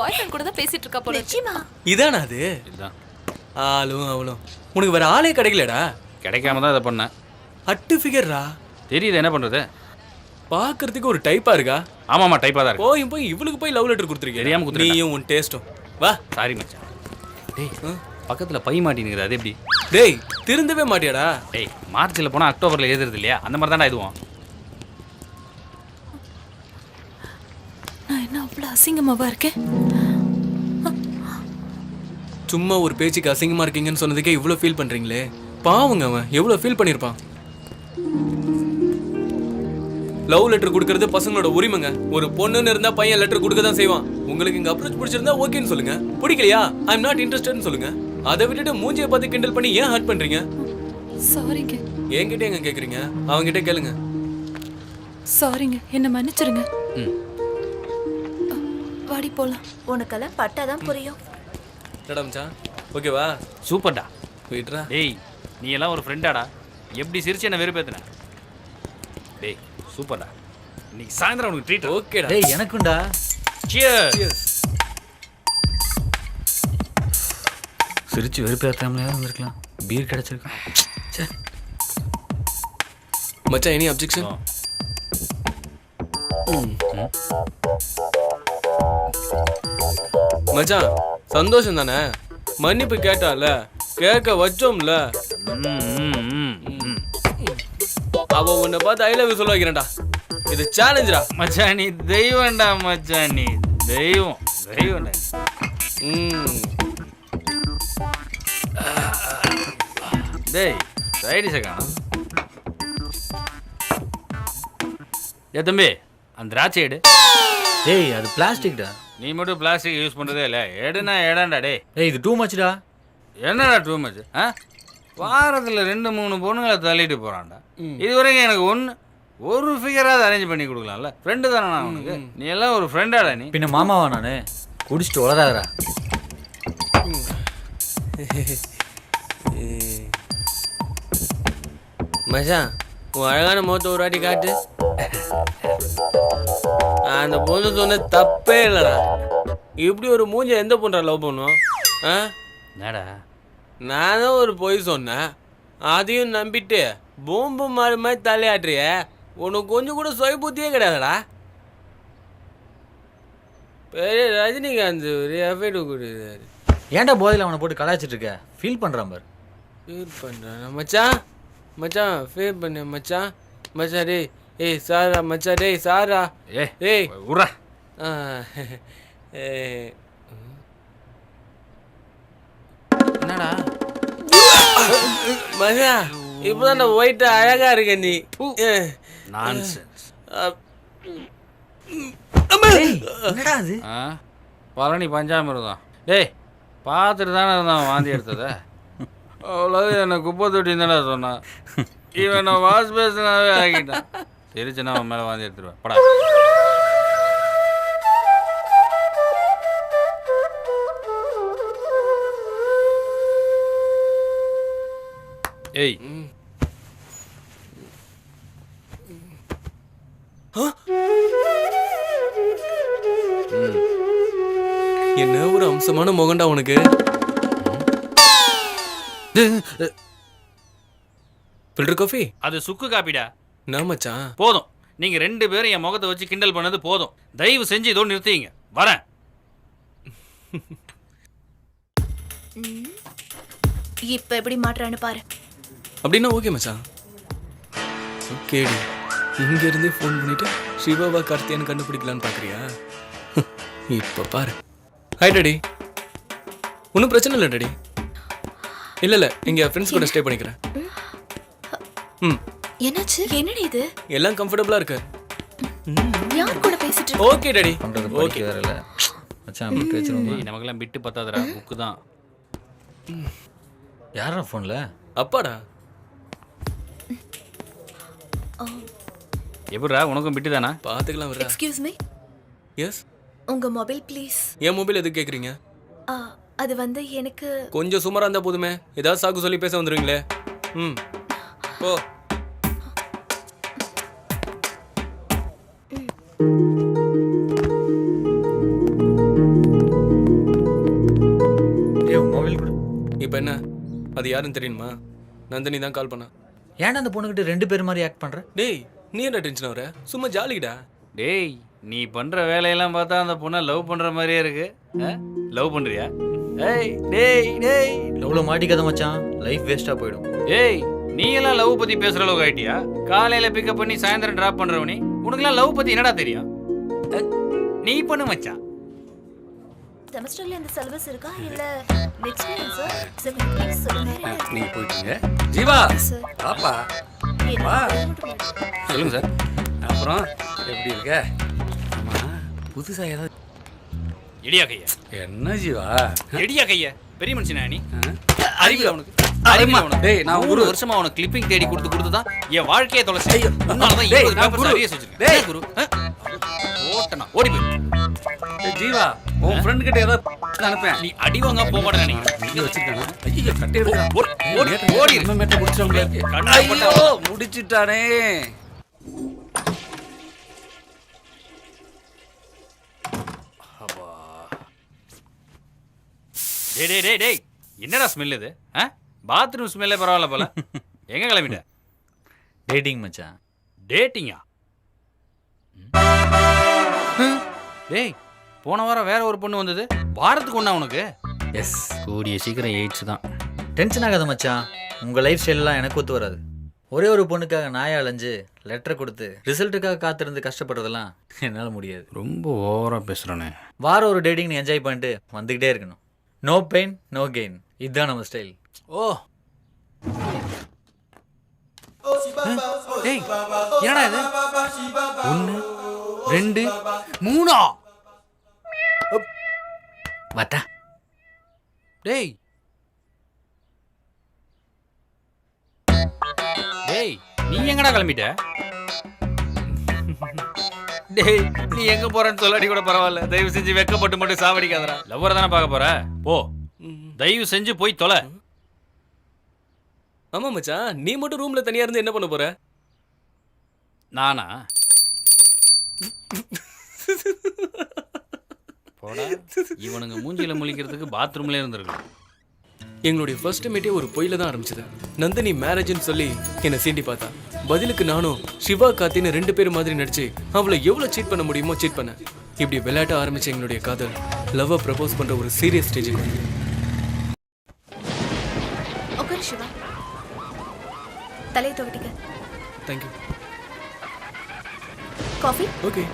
பாய் friend கூட தான் பேசிட்டு இருக்கா போல. நிச்சயமா. இதானா அது? இதுதான் ஆளும் அவளும். உனக்கு வேற ஆளே கிடைக்கலடா. கிடைக்காம தான் இதை பண்ணேன். அட்டு ஃபிகர்ரா தெரியுது என்ன பண்ணுறது பார்க்கறதுக்கு ஒரு டைப்பா இருக்கா? ஆமாம்மா டைப்பாக தான் இருக்கு. போய் போய் இவளுக்கு போய் லவ் லெட்டர் கொடுத்துருக்கீங்க தெரியாம கொடுத்துருக்கேன். நீயும் உன் டேஸ்டும் வா. சாரி மச்சான். டேய் பக்கத்தில் பை மாட்டினுங்குது அது எப்படி? டேய் திருந்தவே மாட்டியாடா. டேய் மார்ச்சில் போனால் அக்டோபரில் எழுதுறது இல்லையா? அந்த மாதிரி தான்டா இதுவும். அசிங்கமாவா இருக்கேன் சும்மா ஒரு பேச்சுக்கு அசிங்கமா இருக்கீங்கன்னு சொன்னதுக்கே இவ்வளோ ஃபீல் பண்றீங்களே. பாவங்க அவன். எவ்வளோ ஃபீல் பண்ணியிருப்பான் லவ் லெட்டர் கொடுக்கறது பசங்களோட உரிமைங்க. ஒரு பொண்ணுன்னு இருந்தா பையன் லெட்டர் கொடுக்க தான் செய்வான். உங்களுக்கு இங்க அப்ரோச் பிடிச்சிருந்தா ஓகேன்னு சொல்லுங்க. பிடிக்கலையா? ஐ எம் நாட் இன்ட்ரெஸ்டட்னு சொல்லுங்க. அதை விட்டுட்டு மூஞ்சியை பார்த்து கிண்டல் பண்ணி ஏன் ஹர்ட் பண்றீங்க? சாரிங்க என்கிட்ட எங்க கேக்குறீங்க? அவங்ககிட்ட கேளுங்க. சாரிங்க என்ன மன்னிச்சிருங்க. ம். வாடி போலாம் உனக்கெல்லாம் பட்டாதான் புரியும். என்னடா மச்சான்? ஓகேவா? சூப்பர்டா. போயிட்டுறா. டேய் நீ எல்லாம் ஒரு ஃப்ரெண்டாடா எப்படி சிரிச்சு என்ன வெறுப்பேத்துன? டேய் சூப்பர்டா. இன்னைக்கு சாயந்தரம் உனக்கு ட்ரீட் ஓகேடா. டேய் எனக்குண்டா சியர் Cheers. சிரிச்சு வெறுப்பேற்றாமலே வந்திருக்கலாம். பீர் கிடைச்சிருக்கான் ச்சே. மச்சான் எனி அப்ஜெக்ஷன் மச்சான் சந்தோஷம் தானே? மன்னிப்பு கேட்டால கேட்க வச்சோம்ல. அவ உன்னை பார்த்து ஐ லவ் சொல்ல வைக்கிறேன்டா. இது சேலஞ்சுடா மச்சான் நீ தெய்வம்டா மச்சான் நீ தெய்வம். தெய்வம்டா. ம். டேய் சைடு செகானா ஏ தம்பி அந்த திராட்சை எடு. டேய் அது பிளாஸ்டிக்டா நீ மட்டும் பிளாஸ்டிக் யூஸ் பண்ணுறதே இல்லை. எடுனா எடாண்டா டேய். டேய் இது டூ. மச்டா என்னடா டூ மச் ஆ? வாரத்தில் ரெண்டு மூணு பொண்ணுங்களை தள்ளிட்டு போகிறான்டா இது வரைக்கும் எனக்கு ஒன்று ஒரு ஃபிகராவது அரேஞ்ச் பண்ணி கொடுக்கலாம்ல. ஃப்ரெண்டு தானே நான் உனக்கு? நீ எல்லாம் ஒரு ஃப்ரெண்டாடா நீ. பின்ன மாமாவா நானு? குடிச்சிட்டு உளராதடா மச்சான் உன் அழகான முகத்தை ஒரு வாட்டி காட்டு. அந்த பொண்ணு சொன்ன தப்பே இல்லைடா. இப்படி ஒரு மூஞ்ச எந்த பொண்ணா லவ் பண்ணும்? ஆ? என்னடா? நான் தான் ஒரு பொய் சொன்னேன். அதையும் நம்பிட்டு பூம்பு மாறு மாதிரி தலையாட்டுறிய. உனக்கு கொஞ்சம் கூட சுய புத்தியே கிடையாதுடா. பெரிய ரஜினிகாந்த் ஒரு எஃபெக்ட் கொடுக்குறாரு. ஏன்டா போதையில் அவனை போட்டு கலாய்ச்சிட்டு இருக்க? ஃபீல் பண்றான் பாரு. ஃபீல் பண்ணுறேன் மச்சான் மச்சான் ஃபீல் பண்ண மச்சான். மச்சான் டேய் ஏய் சாரா மச்சான் டேய் சாரா ஏ ஏய் ஏய். என்னடா? மச்சான் இப்போதான் நான் ஒயிட்டு அழகா இருக்க நீ. நான்சென்ஸ் என்னடா அது? பழனி பஞ்சாமிரதம். டேய் பார்த்துட்டு தானே இருந்தான் வாந்தி எடுத்தத. அவ்வளோ என்னை குப்பை தொட்டி தானே சொன்னான். இவன் நான் வாஷ் பேசினாவே ஆகிட்டான் தெரிச்சுன்னா அவன் மேலே வாந்தி எடுத்துருவேன். படா. ஏய். என்ன ஒரு அம்சமான முகண்டா உனக்கு? Filter coffee? அது சுக்கு காப்பிடா என்ன மச்சான்? போதும். நீங்க ரெண்டு பேரும் என் முகத்தை வச்சு கிண்டல் பண்ணது போதும். தயவு செஞ்சு இதோடு நிறுத்திங்க. வரேன். இப்ப எப்படி மாட்டுறான்னு பாரு. அப்படின்னா ஓகே மச்சான். ஓகேடி. இங்க இருந்தே ஃபோன் பண்ணிட்டு சிவாவா கார்த்தியான்னு கண்டுபிடிக்கலான்னு பாக்குறியா? இப்ப பாரு. ஹாய் டாடி ஒன்றும் பிரச்சனை இல்லை டாடி இல்ல இல்ல. இங்க ஃப்ரெண்ட்ஸ் கூட ஸ்டே பண்ணிக்கிறேன். ம். என்னாச்சு? என்னடி இது? எல்லாம் கம்ஃபர்டபுளா இருக்கு. யார் கூட பேசிட்டு இருக்க? ஓகே டாடி பண்றது படிக்க வேற இல்ல மச்சான் அப்படி பேசுறோம் ஏய், நமக்கெல்லாம் பிட்டு பத்தாதடா புக்கு தான் யாரா ஃபோன்ல அப்பாடா எப்படிடா உனக்கும் பிட்டு தானா? பாத்துக்கலாம் வரா எக்ஸ்கியூஸ் மீ எஸ் உங்க மொபைல் ப்ளீஸ் என் மொபைல் எதுக்கு கேக்குறீங்க? அது வந்து எனக்கு கொஞ்சம் சுமாரா இருந்தா போதுமே. ஏதாவது சாக்கு சொல்லி பேச வந்துருவீங்களே. ம். ஓ அது யாருன்னு தெரியுமா? நந்தினி தான் கால் பண்ணா. ஏன்டா அந்த பொண்ணுகிட்ட ரெண்டு பேர் மாதிரி ஆக்ட் பண்ற? டேய் நீ என்ன டென்ஷன் ஆகுற? சும்மா ஜாலிடா. டேய் நீ பண்ற வேலையெல்லாம் பார்த்தா அந்த பொண்ணை லவ் பண்ற மாதிரியே இருக்கு. லவ் பண்றியா? ஏய் டேய் டேய். எவ்வளோ மாட்டிக்காத மச்சான்? லைஃப் வேஸ்ட்டாக போயிடும். ஏய் நீ எல்லாம் லவ் பத்தி பேசுற அளவுக்கு ஆயிட்டியா? காலையில பிக்கப் பண்ணி சாயந்தரம் டிராப் பண்றவனி உனக்குலாம் லவ் பத்தி என்னடா தெரியும்? நீ பண்ணு மச்சான். செமஸ்டர்ல இந்த சிலபஸ் இருக்கா? இல்ல நெக்ஸ்ட் சார் சார் ப்ளீஸ் சொல்லுங்க நீங்க போயிட்டீங்க. ஜீவா! பாப்பா வா. சொல்லுங்க சார். அப்புறம் எப்படி இருக்க? ஆமா புதுசா ஏதாவது எடியா கைய. என்ன ஜீவா? எடியா கைய. பெரிய மனுஷனா நீ. அறிவில உனக்கு. டேய், நான் குரு. வருஷமா உனக்கு கிளிப்பிங் தேடி கொடுத்து கொடுத்து தான் என் வாழ்க்கையை தொலைச்சு ஐயோ, அதனாலதான் டேய், இருபது குரு. அரியஸ் வச்சிருக்கேன். குரு? ஓட்டனா. ஓடி போய். ஏய், ஜீவா உன் ஃப்ரெண்ட் கிட்ட ஏதாவது அனுப்பேன் நீ அடி வாங்க போக மாட்டேன் நினைக்கிறேன். இங்க வச்சிருக்கானா ஐயோ கட்டை எடுக்கா ஓடி. நம்ம மேட்ட முடிச்சவங்க ஐயோ முடிச்சிட்டானே. டேய் டேய் டேய் டேய். என்னடா ஸ்மெல் இது? ஆ? பாத்ரூம் ஸ்மெல்லே பரவாயில்ல போல. எங்க கிளம்பிட்ட? டேட்டிங் மச்சான். டேட்டிங்கா டேய் போன வாரம் வேற ஒரு பொண்ணு வந்தது. வாரத்துக்கு ஒண்ணா உனக்கு? எஸ் கூடிய சீக்கிரம் எயிட்ஸ் தான். டென்ஷன் ஆகாத மச்சான். உங்கள் லைஃப் ஸ்டைல்லாம் எனக்கு ஒத்து வராது. ஒரே ஒரு பொண்ணுக்காக நாயை அலைஞ்சு லெட்டர் கொடுத்து ரிசல்ட்டுக்காக காத்திருந்து கஷ்டப்படுறதெல்லாம் என்னால் முடியாது. ரொம்ப ஓவரா பேசுறானே. வாரம் ஒரு டேட்டிங் நீ என்ஜாய் பண்ணிட்டு வந்துக்கிட்டே இருக்கணும். நோ பெயின் நோ கெயின் இதுதான் நம்ம ஸ்டைல் ஓ. டேய் என்னடா இது? ஒன்று ரெண்டு மூணா? வாட்டா டேய். டேய் நீ எங்கடா கிளம்பிட்ட? டேய் நீ எங்க போறேன்னு சொல்லாடி கூட பரவாயில்ல. தயவு செஞ்சு வெக்கப்பட்டு மட்டும் சாவடிக்காதடா. லவ்வரை தானே பார்க்க போற? போ. தயவு செஞ்சு போய் தொலை. ஆமா மச்சான் நீ மட்டும் ரூம்ல தனியா இருந்து என்ன பண்ண போற? நானா? போடா. இவனுங்க மூஞ்சில முழிக்கிறதுக்கு பாத்ரூம்ல இருந்திருக்கலாம். எங்களுடைய ஃபர்ஸ்ட் மீட்டே ஒரு பொய்ல தான் ஆரம்பிச்சது. நந்தினி மேரேஜ்னு சொல்லி என்னை சீண்டி பார்த்தா. பதிலுக்கு நானும் சிவா கார்த்தின்னு ரெண்டு பேரும் மாதிரி நடிச்சு அவளை எவ்வளவு சீட் பண்ண முடியுமோ சீட் பண்ண இப்படி விளையாட்ட ஆரம்பிச்ச எங்களுடைய காதல் லவ்வை ப்ரப்போஸ் பண்ற ஒரு சீரியஸ் ஸ்டேஜுக்கு உட்காரு சிவா. தலையை துவட்டிக்க thank you coffee okay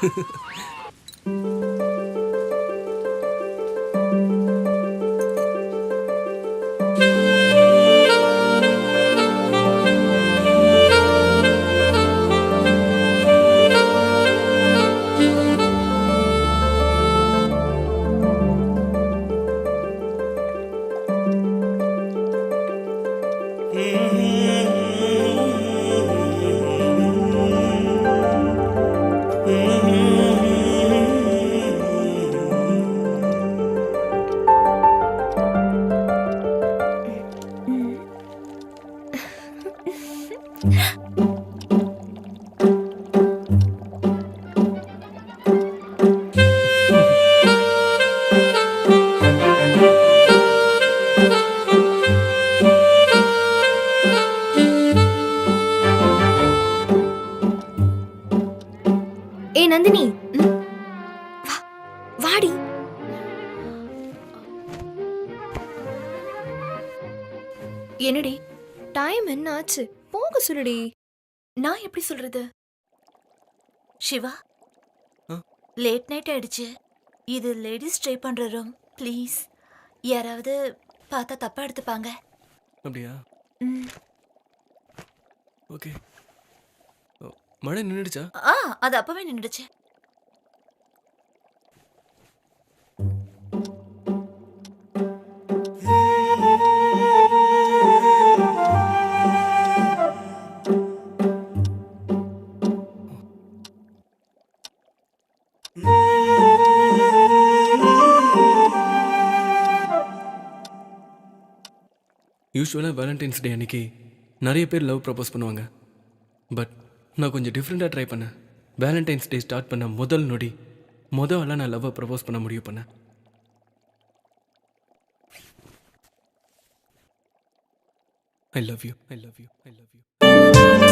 ハハハ。Nandini. வாடி. என்னடி டைம் என்ன ஆச்சு போக சொல்லுடி. நான் எப்படி சொல்றது? சிவா? லேட் நைட் ஆயிடுச்சு. இது லேடிஸ் ட்ரை பண்ற ரூம் ப்ளீஸ் யாராவது பார்த்தா தப்பா எடுத்துப்பாங்க. அப்படியா. ஓகே மழை நின்றுடுச்சா ஆ அது அப்பவே நின்றுச்சு யூஸ்வலாக வேலண்டைன்ஸ் டே அன்னைக்கு நிறைய பேர் லவ் ப்ரப்போஸ் பண்ணுவாங்க. பட் நான் கொஞ்சம் டிஃப்ரெண்ட்டாக ட்ரை பண்ணேன். வேலண்டைன்ஸ் டே ஸ்டார்ட் பண்ண முதல் நொடி. மொதல் ஆளாக நான் லவ்வை ப்ரப்போஸ் பண்ண முடிவு பண்ணேன். I love you I love you I love you